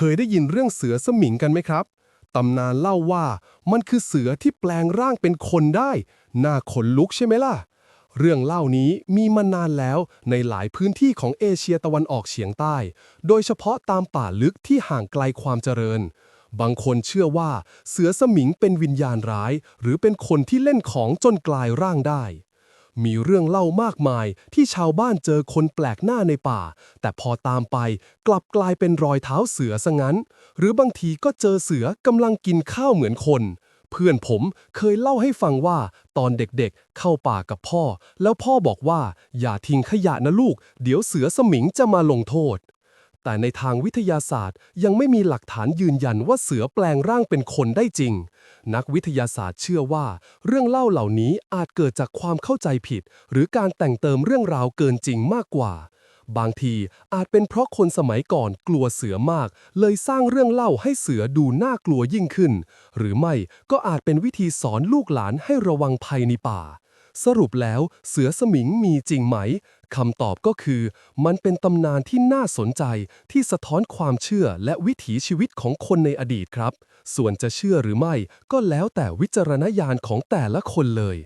เคยได้ยินเรื่องเสือสมิงกันไหมครับ ตำนานเล่าว่ามันคือเสือที่แปลงร่างเป็นคนได้ น่าขนลุกใช่ไหมล่ะ เรื่องเล่านี้มีมานานแล้วในหลายพื้นที่ของเอเชียตะวันออกเฉียงใต้ โดยเฉพาะตามป่าลึกที่ห่างไกลความเจริญ บางคนเชื่อว่าเสือสมิงเป็นวิญญาณร้าย หรือเป็นคนที่เล่นของจนกลายร่างได้ มีเรื่องเล่ามากมายที่ชาวบ้านเจอคนแปลกหน้าในป่า แต่พอตามไปกลับกลายเป็นรอยเท้าเสือซะงั้น หรือบางทีก็เจอเสือกำลังกินข้าวเหมือนคน เพื่อนผมเคยเล่าให้ฟังว่าตอนเด็กๆ เข้าป่ากับพ่อ แล้วพ่อบอกว่า อย่าทิ้งขยะนะลูก เดี๋ยวเสือสมิงจะมาลงโทษ แต่ในทางวิทยาศาสตร์ยังไม่มีหลักฐานยืนยันว่าเสือแปลงร่างเป็นคนได้จริง นักวิทยาศาสตร์เชื่อว่า เรื่องเล่าเหล่านี้อาจเกิดจากความเข้าใจผิด หรือการแต่งเติมเรื่องราวเกินจริงมากกว่า บางทีอาจเป็นเพราะคนสมัยก่อนกลัวเสือมาก เลยสร้างเรื่องเล่าให้เสือดูน่ากลัวยิ่งขึ้น หรือไม่ก็อาจเป็นวิธีสอนลูกหลานให้ระวังภัยในป่า สรุปแล้วเสือสมิงมีจริงไหมคำตอบก็คือ มันเป็นตำนานที่น่าสนใจที่สะท้อนความเชื่อและวิถีชีวิตของคนในอดีตครับ ส่วนจะเชื่อหรือไม่ก็แล้วแต่วิจารณญาณของแต่ละคนเลย